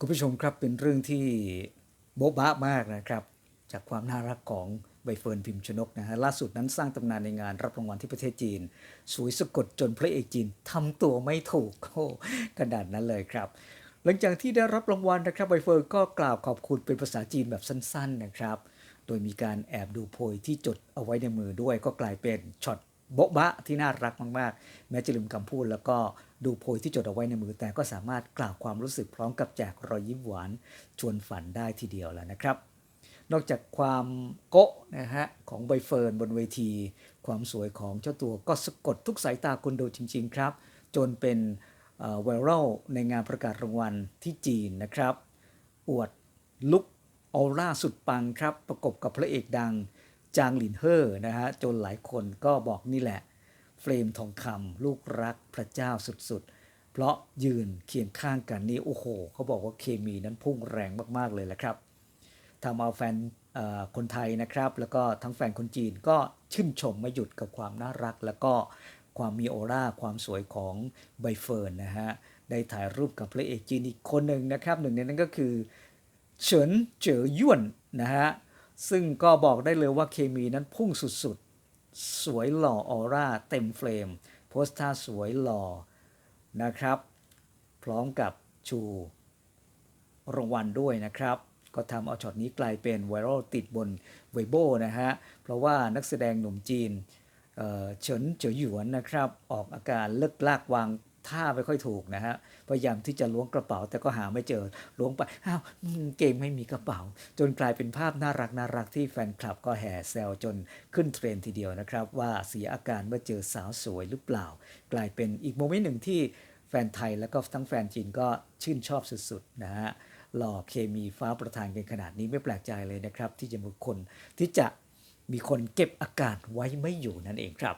คุณผู้ชมครับเป็นเรื่องที่โบ๊ะบ้ามากนะครับ จากความน่ารักของใบเฟิร์นพิมพ์ชนกนะฮะล่าสุดนั้นสร้างตำนานในงานรับรางวัลที่ประเทศจีน สวยสะกดจนพระเอกจีนทำตัวไม่ถูกโอ้ขนาดนั้นเลยครับ หลังจากที่ได้รับรางวัลนะครับใบเฟิร์นก็กล่าวขอบคุณเป็นภาษาจีนแบบสั้น ๆนะครับ โดยมีการแอบดูโพยที่จดเอาไว้ในมือด้วยก็กลายเป็นช็อต โบ๊ะบะที่น่ารักมากๆ แม้จะลืมคำพูดแล้วก็ดูโพยที่จดเอาไว้ในมือแต่ก็สามารถกล่าวความรู้สึกพร้อมกับแจกรอยยิ้มหวานชวนฝันได้ทีเดียวแล้วนะครับ นอกจากความโกะนะฮะของใบเฟิร์นบนเวที ความสวยของเจ้าตัวก็สะกดทุกสายตาคนดูจริง ๆ ครับ จนเป็นไวรัลในงานประกาศรางวัลที่จีนนะครับ อวดลุกออร่าสุดปังครับ ประกบกับพระเอกดัง จางหลินเฮ่อนะฮะจนหลายคนก็บอกนี่แหละ เฟรมทองคำลูกรักพระเจ้าสุดๆ เพราะยืนเคียงข้างกันนี่โอ้โหเขาบอกว่าเคมีนั้นพุ่งแรงมากๆเลยแหละครับทำเอาแฟนคนไทยนะครับ แล้วก็ทั้งแฟนคนจีนก็ชื่นชมไม่หยุดกับความน่ารัก แล้วก็ความมีออร่าความสวยของใบเฟิร์นนะฮะได้ถ่ายรูปกับพระเอกจีนอีกคนหนึ่งนะครับ หนึ่งในนั้นก็คือเฉินเจ๋อย้วนนะฮะ ซึ่งก็บอกได้เลยว่าเคมีนั้นพุ่งสุดๆ สวยหล่อออร่าเต็มเฟรม โพสท่าสวยหล่อนะครับ พร้อมกับชูรางวัลด้วยนะครับ ก็ทำเอาช็อตนี้กลายเป็นไวรัลติดบนเวโบนะฮะ เพราะว่านักแสดงหนุ่มจีนเฉินเจ๋อหยวนนะครับ ออกอาการเลิกลากวาง ท่าไม่ค่อยถูกนะฮะพยายามที่จะล้วงกระเป๋า แต่ก็หาไม่เจอล้วงไปอ้าวเกมไม่มีกระเป๋า จนกลายเป็นภาพน่ารักน่ารักที่แฟนคลับก็แห่แซวจนขึ้นเทรนทีเดียวนะครับ ว่าเสียอาการเมื่อเจอสาวสวยหรือเปล่า กลายเป็นอีกโมเมนต์หนึ่งที่แฟนไทยแล้วก็ทั้งแฟนจีนก็ชื่นชอบสุดๆนะฮะหล่อเคมีฟ้าประทานกันขนาดนี้ไม่แปลกใจเลยนะครับ ที่จะมีคนที่จะมีคนเก็บอาการไว้ไม่อยู่นั่นเองครับ